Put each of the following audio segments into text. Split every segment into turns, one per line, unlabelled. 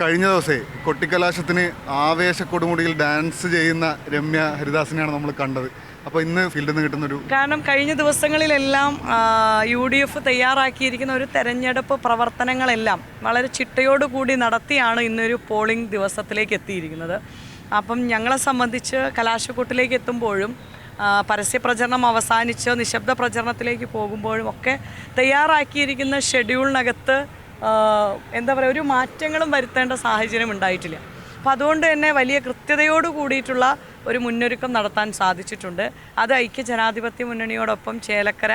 കഴിഞ്ഞ ദിവസേ കൊട്ടിക്കലാശത്തിന് ആവേശ കൊടുമുടിയിൽ ഡാൻസ് ചെയ്യുന്ന രമ്യ ഹരിദാസിനെയാണ് നമ്മൾ കണ്ടത്. അപ്പോൾ ഇന്ന് ഫീൽഡിൽ നിന്ന് കിട്ടുന്നൊരു
കാരണം കഴിഞ്ഞ ദിവസങ്ങളിലെല്ലാം യു ഡി എഫ് തയ്യാറാക്കിയിരിക്കുന്ന ഒരു തെരഞ്ഞെടുപ്പ് പ്രവർത്തനങ്ങളെല്ലാം വളരെ ചിട്ടയോടുകൂടി നടത്തിയാണ് ഇന്നൊരു പോളിംഗ് ദിവസത്തിലേക്ക് എത്തിയിരിക്കുന്നത്. അപ്പം ഞങ്ങളെ സംബന്ധിച്ച് കലാശക്കൂട്ടിലേക്ക് എത്തുമ്പോഴും പരസ്യ പരസ്യപ്രചരണം അവസാനിച്ച് നിശബ്ദ പ്രചരണത്തിലേക്ക് പോകുമ്പോഴും ഒക്കെ തയ്യാറാക്കിയിരിക്കുന്ന ഷെഡ്യൂളിനകത്ത് എന്താ പറയുക ഒരു മാറ്റങ്ങളും വരുത്തേണ്ട സാഹചര്യം ഉണ്ടായിട്ടില്ല. അപ്പോൾ അതുകൊണ്ട് തന്നെ വലിയ കൃത്യതയോട് കൂടിയിട്ടുള്ള ഒരു മുന്നൊരുക്കം നടത്താൻ സാധിച്ചിട്ടുണ്ട്. അത് ഐക്യ ജനാധിപത്യ മുന്നണിയോടൊപ്പം ചേലക്കര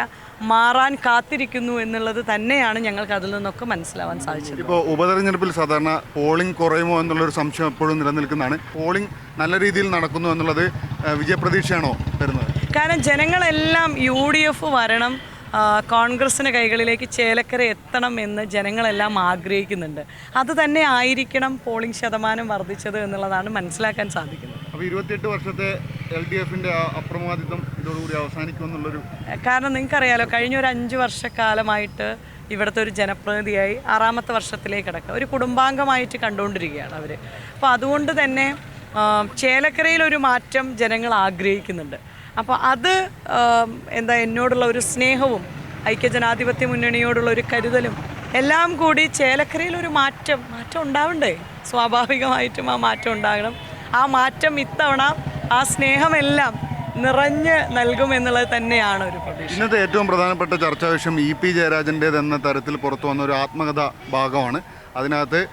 മാറാൻ കാത്തിരിക്കുന്നു എന്നുള്ളത് തന്നെയാണ് ഞങ്ങൾക്ക് അതിൽ നിന്നൊക്കെ മനസ്സിലാവാൻ സാധിച്ചത്.
ഇപ്പോൾ ഉപതെരഞ്ഞെടുപ്പിൽ സാധാരണ പോളിംഗ് കുറയുമോ എന്നുള്ളൊരു സംശയം എപ്പോഴും നിലനിൽക്കുന്നതാണ്. പോളിംഗ് നല്ല രീതിയിൽ നടക്കുന്നു എന്നുള്ളത് വിജയപ്രതീക്ഷയാണോ തരുന്നത്
കാരണം ജനങ്ങളെല്ലാം യു ഡി എഫ് വരണം കോൺഗ്രസിന് കൈകളിലേക്ക് ചേലക്കര എത്തണം എന്ന് ജനങ്ങളെല്ലാം ആഗ്രഹിക്കുന്നുണ്ട്. അത് തന്നെ ആയിരിക്കണം പോളിംഗ് ശതമാനം വർദ്ധിച്ചത് എന്നുള്ളതാണ് മനസ്സിലാക്കാൻ സാധിക്കുന്നത്.
അപ്പോൾ ഇരുപത്തിയെട്ട് വർഷത്തെ എൽ ഡി എഫിന്റെ അപ്രമാദിത്വം ഇതോടുകൂടി അവസാനിക്കുമെന്നുള്ളൊരു
കാരണം നിങ്ങൾക്കറിയാലോ കഴിഞ്ഞ ഒരു അഞ്ച് വർഷക്കാലമായിട്ട് ഇവിടുത്തെ ഒരു ജനപ്രതിനിധിയായി ആറാമത്തെ വർഷത്തിലേക്ക് കിടക്കുക. ഒരു കുടുംബാംഗമായിട്ട് കണ്ടുകൊണ്ടിരിക്കുകയാണ് അവർ അപ്പോൾ അതുകൊണ്ട് തന്നെ ചേലക്കരയിലൊരു ചേലക്കരയിൽ ഒരു മാറ്റം ജനങ്ങൾ ആഗ്രഹിക്കുന്നുണ്ട്. അപ്പോൾ അത് എന്താ എന്നോടുള്ള ഒരു സ്നേഹവും ഐക്യജനാധിപത്യ മുന്നണിയോടുള്ള ഒരു കരുതലും എല്ലാം കൂടി ചേലക്കരയിൽ ഒരു മാറ്റം മാറ്റം ഉണ്ടാവണ്ടേ? സ്വാഭാവികമായിട്ടും ആ മാറ്റം ഉണ്ടാകണം. ആ മാറ്റം ഇത്തവണ ആ സ്നേഹമെല്ലാം നിറഞ്ഞ് നൽകുമെന്നുള്ളത് തന്നെയാണ് ഒരു പ്രതീക്ഷ.
ഇന്നത്തെ ഏറ്റവും പ്രധാനപ്പെട്ട ചർച്ചാ വിഷയം ഇ പി ജയരാജന്റേത് എന്ന തരത്തിൽ പുറത്തു വന്ന ഒരു ആത്മകഥ ഭാഗമാണ്. അതിനകത്ത്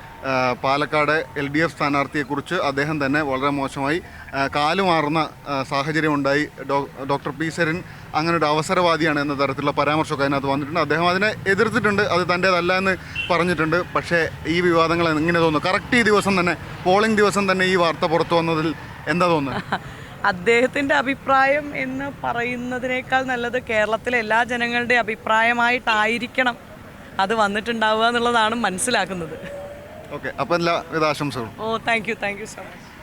പാലക്കാട് എൽ ഡി എഫ് സ്ഥാനാർത്ഥിയെക്കുറിച്ച് അദ്ദേഹം തന്നെ വളരെ മോശമായി കാലുമാറുന്ന സാഹചര്യമുണ്ടായി സാഹചര്യം ഉണ്ടായി. ഡോ ഡോക്ടർ പി സരിൻ അങ്ങനെ ഒരു അവസരവാദിയാണ് എന്ന തരത്തിലുള്ള പരാമർശമൊക്കെ അതിനകത്ത് വന്നിട്ടുണ്ട്. അദ്ദേഹം അതിനെ എതിർത്തിട്ടുണ്ട്. അത് തന്റേതല്ല എന്ന് പറഞ്ഞിട്ടുണ്ട്. പക്ഷേ ഈ വിവാദങ്ങൾ എങ്ങനെ തോന്നുന്നു. കറക്റ്റ് ഈ ദിവസം തന്നെ പോളിംഗ് ദിവസം തന്നെ ഈ വാർത്ത പുറത്തു വന്നതിൽ എന്താ തോന്നുന്നത്?
അദ്ദേഹത്തിന്റെ അഭിപ്രായം എന്ന് പറയുന്നതിനേക്കാൾ നല്ലത് കേരളത്തിലെ എല്ലാ ജനങ്ങളുടെ അഭിപ്രായമായിട്ടായിരിക്കണം അത് വന്നിട്ടുണ്ടാവുക എന്നുള്ളതാണ് മനസ്സിലാക്കുന്നത്.
ഓക്കെ അപ്പോൾ എല്ലാ ആശംസകളും.
ഓ thank you thank you so much